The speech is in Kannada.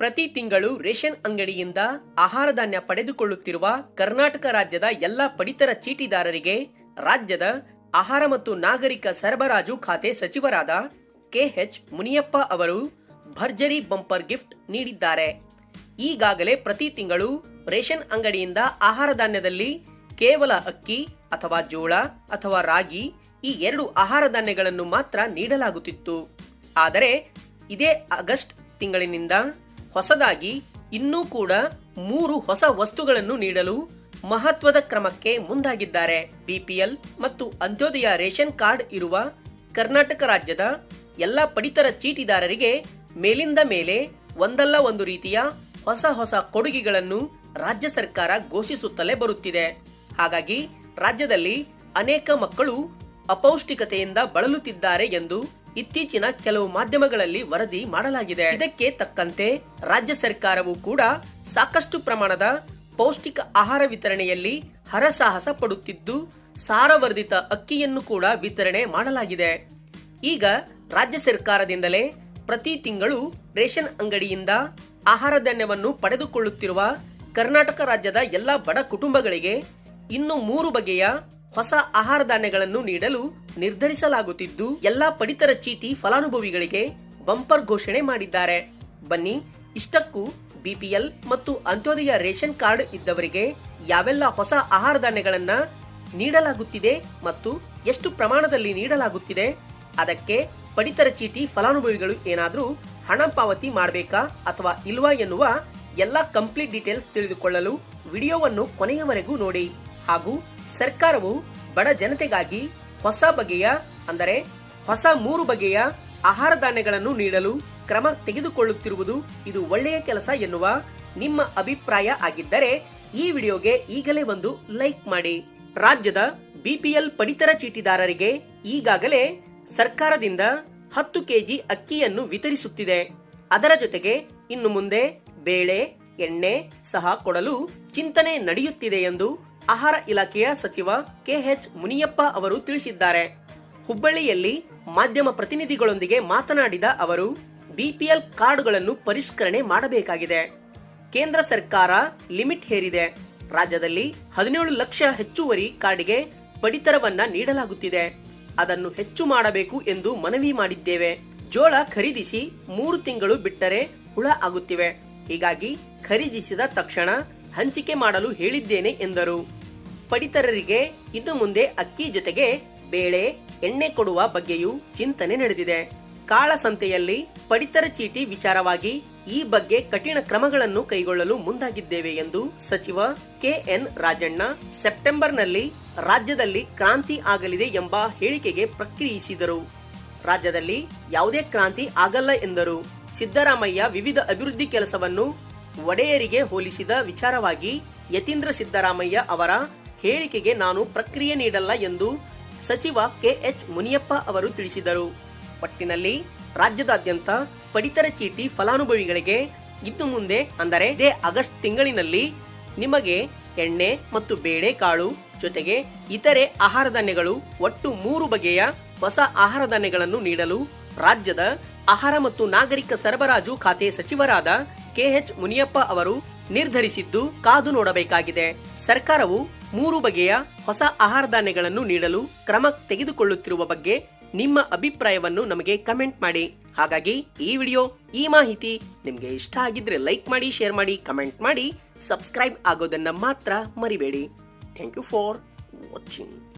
ಪ್ರತಿ ತಿಂಗಳು ರೇಷನ್ ಅಂಗಡಿಯಿಂದ ಆಹಾರ ಧಾನ್ಯ ಪಡೆದುಕೊಳ್ಳುತ್ತಿರುವ ಕರ್ನಾಟಕ ರಾಜ್ಯದ ಎಲ್ಲ ಪಡಿತರ ಚೀಟಿದಾರರಿಗೆ ರಾಜ್ಯದ ಆಹಾರ ಮತ್ತು ನಾಗರಿಕ ಸರಬರಾಜು ಖಾತೆ ಸಚಿವರಾದ ಕೆಎಚ್ ಮುನಿಯಪ್ಪ ಅವರು ಭರ್ಜರಿ ಬಂಪರ್ ಗಿಫ್ಟ್ ನೀಡಿದ್ದಾರೆ. ಈಗಾಗಲೇ ಪ್ರತಿ ತಿಂಗಳು ರೇಷನ್ ಅಂಗಡಿಯಿಂದ ಆಹಾರ ಧಾನ್ಯದಲ್ಲಿ ಕೇವಲ ಅಕ್ಕಿ ಅಥವಾ ಜೋಳ ಅಥವಾ ರಾಗಿ ಈ ಎರಡು ಆಹಾರ ಧಾನ್ಯಗಳನ್ನು ಮಾತ್ರ ನೀಡಲಾಗುತ್ತಿತ್ತು. ಆದರೆ ಇದೇ ಆಗಸ್ಟ್ ತಿಂಗಳಿನಿಂದ ಹೊಸದಾಗಿ ಇನ್ನೂ ಕೂಡ ಮೂರು ಹೊಸ ವಸ್ತುಗಳನ್ನು ನೀಡಲು ಮಹತ್ವದ ಕ್ರಮಕ್ಕೆ ಮುಂದಾಗಿದ್ದಾರೆ. ಬಿಪಿಎಲ್ ಮತ್ತು ಅಂತ್ಯೋದಯ ರೇಷನ್ ಕಾರ್ಡ್ ಇರುವ ಕರ್ನಾಟಕ ರಾಜ್ಯದ ಎಲ್ಲ ಪಡಿತರ ಚೀಟಿದಾರರಿಗೆ ಮೇಲಿಂದ ಮೇಲೆ ಒಂದಲ್ಲ ಒಂದು ರೀತಿಯ ಹೊಸ ಹೊಸ ಕೊಡುಗೆಗಳನ್ನು ರಾಜ್ಯ ಸರ್ಕಾರ ಘೋಷಿಸುತ್ತಲೇ ಬರುತ್ತಿದೆ. ಹಾಗಾಗಿ ರಾಜ್ಯದಲ್ಲಿ ಅನೇಕ ಮಕ್ಕಳು ಅಪೌಷ್ಟಿಕತೆಯಿಂದ ಬಳಲುತ್ತಿದ್ದಾರೆ ಎಂದು ಇತ್ತೀಚಿನ ಕೆಲವು ಮಾಧ್ಯಮಗಳಲ್ಲಿ ವರದಿ ಮಾಡಲಾಗಿದೆ. ಇದಕ್ಕೆ ತಕ್ಕಂತೆ ರಾಜ್ಯ ಸರ್ಕಾರವು ಕೂಡ ಸಾಕಷ್ಟು ಪ್ರಮಾಣದ ಪೌಷ್ಟಿಕ ಆಹಾರ ವಿತರಣೆಯಲ್ಲಿ ಹರಸಾಹಸ ಪಡುತ್ತಿದ್ದು, ಸಾರವರ್ಧಿತ ಅಕ್ಕಿಯನ್ನು ಕೂಡ ವಿತರಣೆ ಮಾಡಲಾಗಿದೆ. ಈಗ ರಾಜ್ಯ ಸರ್ಕಾರದಿಂದಲೇ ಪ್ರತಿ ತಿಂಗಳು ರೇಷನ್ ಅಂಗಡಿಯಿಂದ ಆಹಾರ ಧಾನ್ಯವನ್ನು ಪಡೆದುಕೊಳ್ಳುತ್ತಿರುವ ಕರ್ನಾಟಕ ರಾಜ್ಯದ ಎಲ್ಲ ಬಡ ಕುಟುಂಬಗಳಿಗೆ ಇನ್ನು ಮೂರು ಬಗೆಯ ಹೊಸ ಆಹಾರ ಧಾನ್ಯಗಳನ್ನು ನೀಡಲು ನಿರ್ಧರಿಸಲಾಗುತ್ತಿದ್ದು, ಎಲ್ಲಾ ಪಡಿತರ ಚೀಟಿ ಫಲಾನುಭವಿಗಳಿಗೆ ಬಂಪರ್ ಘೋಷಣೆ ಮಾಡಿದ್ದಾರೆ. ಬನ್ನಿ, ಇಷ್ಟಕ್ಕೂ ಬಿಪಿಎಲ್ ಮತ್ತು ಅಂತ್ಯೋದಯ ರೇಷನ್ ಕಾರ್ಡ್ ಇದ್ದವರಿಗೆ ಯಾವೆಲ್ಲ ಹೊಸ ಆಹಾರ ಧಾನ್ಯಗಳನ್ನ ನೀಡಲಾಗುತ್ತಿದೆ ಮತ್ತು ಎಷ್ಟು ಪ್ರಮಾಣದಲ್ಲಿ ನೀಡಲಾಗುತ್ತಿದೆ, ಅದಕ್ಕೆ ಪಡಿತರ ಚೀಟಿ ಫಲಾನುಭವಿಗಳು ಏನಾದರೂ ಹಣ ಪಾವತಿ ಮಾಡಬೇಕಾ ಅಥವಾ ಇಲ್ವಾ ಎನ್ನುವ ಎಲ್ಲ ಕಂಪ್ಲೀಟ್ ಡೀಟೇಲ್ಸ್ ತಿಳಿದುಕೊಳ್ಳಲು ವಿಡಿಯೋವನ್ನು ಕೊನೆಯವರೆಗೂ ನೋಡಿ. ಹಾಗೂ ಸರ್ಕಾರವು ಬಡ ಜನತೆಗಾಗಿ ಹೊಸ ಬಗೆಯ, ಅಂದರೆ ಹೊಸ ಮೂರು ಬಗೆಯ ಆಹಾರ ಧಾನ್ಯಗಳನ್ನು ನೀಡಲು ಕ್ರಮ ತೆಗೆದುಕೊಳ್ಳುತ್ತಿರುವುದು ಇದು ಒಳ್ಳೆಯ ಕೆಲಸ ಎನ್ನುವ ನಿಮ್ಮ ಅಭಿಪ್ರಾಯ ಆಗಿದ್ದರೆ ಈ ವಿಡಿಯೋಗೆ ಈಗಲೇ ಒಂದು ಲೈಕ್ ಮಾಡಿ. ರಾಜ್ಯದ ಬಿಪಿಎಲ್ ಪಡಿತರ ಚೀಟಿದಾರರಿಗೆ ಈಗಾಗಲೇ ಸರ್ಕಾರದಿಂದ ಹತ್ತು ಕೆಜಿ ಅಕ್ಕಿಯನ್ನು ವಿತರಿಸುತ್ತಿದೆ. ಅದರ ಜೊತೆಗೆ ಇನ್ನು ಮುಂದೆ ಬೇಳೆ, ಎಣ್ಣೆ ಸಹ ಕೊಡಲು ಚಿಂತನೆ ನಡೆಯುತ್ತಿದೆ ಎಂದು ಆಹಾರ ಇಲಾಖೆಯ ಸಚಿವ ಕೆಎಚ್ ಮುನಿಯಪ್ಪ ಅವರು ತಿಳಿಸಿದ್ದಾರೆ. ಹುಬ್ಬಳ್ಳಿಯಲ್ಲಿ ಮಾಧ್ಯಮ ಪ್ರತಿನಿಧಿಗಳೊಂದಿಗೆ ಮಾತನಾಡಿದ ಅವರು, ಬಿಪಿಎಲ್ ಕಾರ್ಡ್ಗಳನ್ನು ಪರಿಷ್ಕರಣೆ ಮಾಡಬೇಕಾಗಿದೆ. ಕೇಂದ್ರ ಸರ್ಕಾರ ಲಿಮಿಟ್ ಹೇರಿದೆ. ರಾಜ್ಯದಲ್ಲಿ ಹದಿನೇಳು ಲಕ್ಷ ಹೆಚ್ಚುವರಿ ಕಾರ್ಡ್ಗೆ ಪಡಿತರವನ್ನ ನೀಡಲಾಗುತ್ತಿದೆ. ಅದನ್ನು ಹೆಚ್ಚು ಮಾಡಬೇಕು ಎಂದು ಮನವಿ ಮಾಡಿದ್ದೇವೆ. ಜೋಳ ಖರೀದಿಸಿ ಮೂರು ತಿಂಗಳು ಬಿಟ್ಟರೆ ಹುಳ ಆಗುತ್ತಿವೆ. ಹೀಗಾಗಿ ಖರೀದಿಸಿದ ತಕ್ಷಣ ಹಂಚಿಕೆ ಮಾಡಲು ಹೇಳಿದ್ದೇನೆ ಎಂದರು. ಪಡಿತರರಿಗೆ ಇನ್ನು ಮುಂದೆ ಅಕ್ಕಿ ಜೊತೆಗೆ ಬೇಳೆ, ಎಣ್ಣೆ ಕೊಡುವ ಬಗ್ಗೆಯೂ ಚಿಂತನೆ ನಡೆದಿದೆ. ಕಾಳಸಂತೆಯಲ್ಲಿ ಪಡಿತರ ಚೀಟಿ ವಿಚಾರವಾಗಿ ಈ ಬಗ್ಗೆ ಕಠಿಣ ಕ್ರಮಗಳನ್ನು ಕೈಗೊಳ್ಳಲು ಮುಂದಾಗಿದ್ದೇವೆ ಎಂದು ಸಚಿವ ಕೆಎನ್ ರಾಜಣ್ಣ ಸೆಪ್ಟೆಂಬರ್ನಲ್ಲಿ ರಾಜ್ಯದಲ್ಲಿ ಕ್ರಾಂತಿ ಆಗಲಿದೆ ಎಂಬ ಹೇಳಿಕೆಗೆ ಪ್ರಕ್ರಿಯಿಸಿದರು. ರಾಜ್ಯದಲ್ಲಿ ಯಾವುದೇ ಕ್ರಾಂತಿ ಆಗಲ್ಲ ಎಂದರು. ಸಿದ್ದರಾಮಯ್ಯ ವಿವಿಧ ಅಭಿವೃದ್ಧಿ ಕೆಲಸವನ್ನು ಒಡೆಯರಿಗೆ ಹೋಲಿಸಿದ ವಿಚಾರವಾಗಿ ಯತೀಂದ್ರ ಸಿದ್ದರಾಮಯ್ಯ ಅವರ ಹೇಳಿಕೆಗೆ ನಾನು ಪ್ರಕ್ರಿಯೆ ನೀಡಲ್ಲ ಎಂದು ಸಚಿವ ಕೆಎಚ್ ಮುನಿಯಪ್ಪ ಅವರು ತಿಳಿಸಿದರು. ಒಟ್ಟಿನಲ್ಲಿ ರಾಜ್ಯದಾದ್ಯಂತ ಪಡಿತರ ಚೀಟಿ ಫಲಾನುಭವಿಗಳಿಗೆ ಇನ್ನು ಮುಂದೆ ಅಂದರೆ ಇದೇ ಆಗಸ್ಟ್ ತಿಂಗಳಿನಲ್ಲಿ ನಿಮಗೆ ಎಣ್ಣೆ ಮತ್ತು ಬೇಳೆಕಾಳು ಜೊತೆಗೆ ಇತರೆ ಆಹಾರ ಧಾನ್ಯಗಳು ಒಟ್ಟು ಮೂರು ಬಗೆಯ ಹೊಸ ಆಹಾರ ಧಾನ್ಯಗಳನ್ನು ನೀಡಲು ರಾಜ್ಯದ ಆಹಾರ ಮತ್ತು ನಾಗರಿಕ ಸರಬರಾಜು ಖಾತೆ ಸಚಿವರಾದ ಕೆಎಚ್ ಮುನಿಯಪ್ಪ ಅವರು ನಿರ್ಧರಿಸಿದ್ದು ಕಾದು ನೋಡಬೇಕಾಗಿದೆ. ಸರ್ಕಾರವು ಮೂರು ಬಗೆಯ ಹೊಸ ಆಹಾರ ಧಾನ್ಯಗಳನ್ನು ನೀಡಲು ಕ್ರಮ ತೆಗೆದುಕೊಳ್ಳುತ್ತಿರುವ ಬಗ್ಗೆ ನಿಮ್ಮ ಅಭಿಪ್ರಾಯವನ್ನು ನಮಗೆ ಕಮೆಂಟ್ ಮಾಡಿ. ಹಾಗಾಗಿ ಈ ವಿಡಿಯೋ, ಈ ಮಾಹಿತಿ ನಿಮಗೆ ಇಷ್ಟ ಆಗಿದ್ರೆ ಲೈಕ್ ಮಾಡಿ, ಶೇರ್ ಮಾಡಿ, ಕಮೆಂಟ್ ಮಾಡಿ, ಸಬ್ಸ್ಕ್ರೈಬ್ ಆಗೋದನ್ನ ಮಾತ್ರ ಮರಿಬೇಡಿ. Thank you for watching.